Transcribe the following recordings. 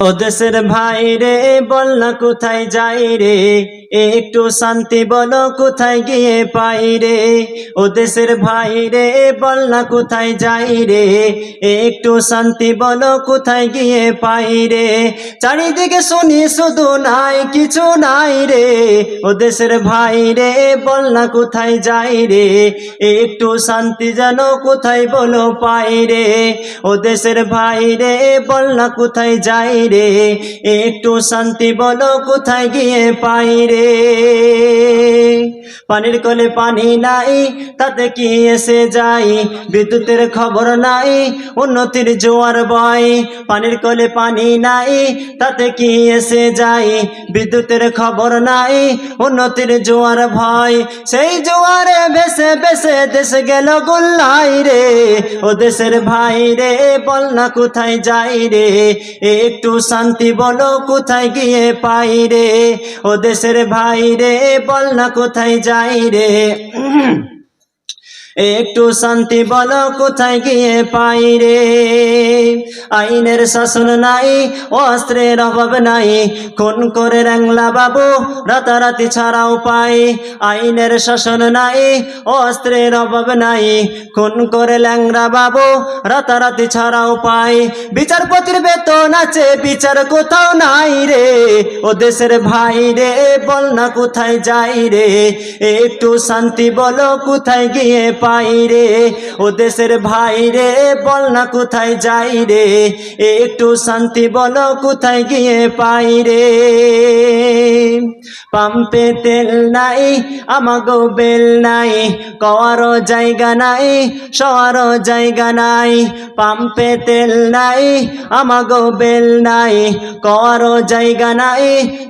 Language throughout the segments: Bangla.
ও দেশের ভাই রে বল না কোথায় যাই রে? একটু শান্তি বলো, কোথায় গিয়ে পাই রে? ও দেশের ভাই রে, বল না কোথায় যাই রে? একটু শান্তি বলো, কোথায় গিয়ে পাই রে? চারিদিকে শুনি শুধু নাই, কিছু নাই রে। ও দেশের ভাই রে, বল না কোথায় যাই রে? একটু শান্তি যেন কোথায় বলো পাই রে? ও দেশের ভাই রে, বল না কোথায় যাই রে? একটু শান্তি বলো, কোথায় গিয়ে পাই রে? পানির কলে পানি নাই, তাতে কি এসে যাই বিদ্যুতের খবর নাই, উন্নতির জোয়ার বয়। পানির কলে পানি নাই, তাতে কি এসে যাই বিদ্যুতের খবর নাই, উন্নতির জোয়ার ভয়। সেই জোয়ারে বেসে বেসে দেশ গেল গোল্লাই রে। ও দেশের ভাই রে, বল না কোথায় যাই রে? একটু শান্তি বলো, কোথায় গিয়ে পাই রে? ও দেশের ভাই রে বল না কোথায় যাই রে। একটু শান্তি বলো কোথায় গিয়ে পাই রে। আইনের শাসন নাই, অস্ত্রের অভাব নাই। খুন করে র্যাংলা বাবু, রাতারাতি ছাড়াও পাই আইনের শাসন নাই, অস্ত্রের অভাব নাই। খুন করে ল্যাংরা বাবু, রাতারাতি ছাড়াও পাই বিচারপতির বেতন আছে, বিচার কোথাও নাই রে। ও দেশের ভাই রে, বল না কোথায় যাই রে। একটু শান্তি বলো, কোথায় গিয়ে পাই রে। ও দেশের ভাই রে, বল না কোথায় যাই রে। একটু শান্তি বলো, কোথায় গিয়ে পাই রে? পাম্পে তেল নাই, আমাগো বেল নাই, কওয়ারও জায়গা নাই, শোয়ারও জায়গা নাই। পাম্পে তেল নাই, আমাগো বেল নাই, কওয়ারও জায়গা নাই,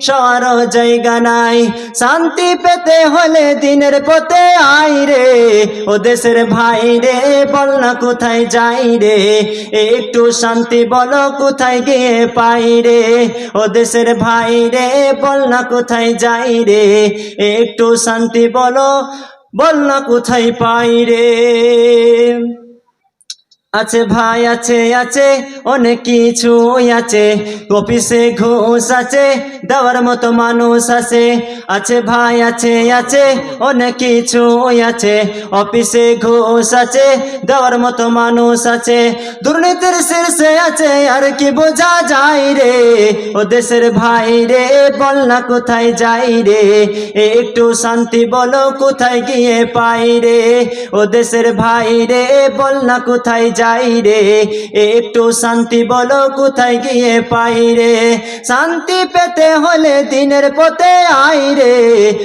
শোয়ারও জায়গা নাই। শান্তি পেতে হলে দিনের পথে আই রে। ও দেশের ভাই রে, বল না কোথায় যাই রে? একটু শান্তি বলো কোথায় গিয়ে পাই রে? ও দেশের ভাই রে, বল না কোথায় যাই রে? একটু শান্তি বলো, বল না কোথায় পাই রে? আছে ভাই, আছে আছে, অনেক কিছু আছে। অফিসে ঘুষ আছে, দেওয়ার মতো মানুষ আছে। আছে ভাই, আছে আছে, অনেক কিছু আছে। অফিসে ঘুষ আছে, দেওয়ার মতো মানুষ আছে। দুর্নীতির শীর্ষে আছে, আর কি বোঝা যায় রে? ও দেশের ভাই রে, বল না কোথায় যাই রে? একটু শান্তি বলো, কোথায় গিয়ে পাই রে? ও দেশের ভাই রে, বল না কোথায় যাই রে? একটু শান্তি বলো, কোথায় গিয়ে পাই রে? শান্তি পেতে হলে দিনের পথে আই রে।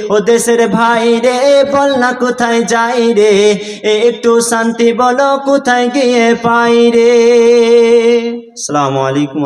ও দেশের ভাই রে, বল না কোথায় যাই রে একটু শান্তি বলো কোথায় গিয়ে পাই রে। সালামু আলাইকুম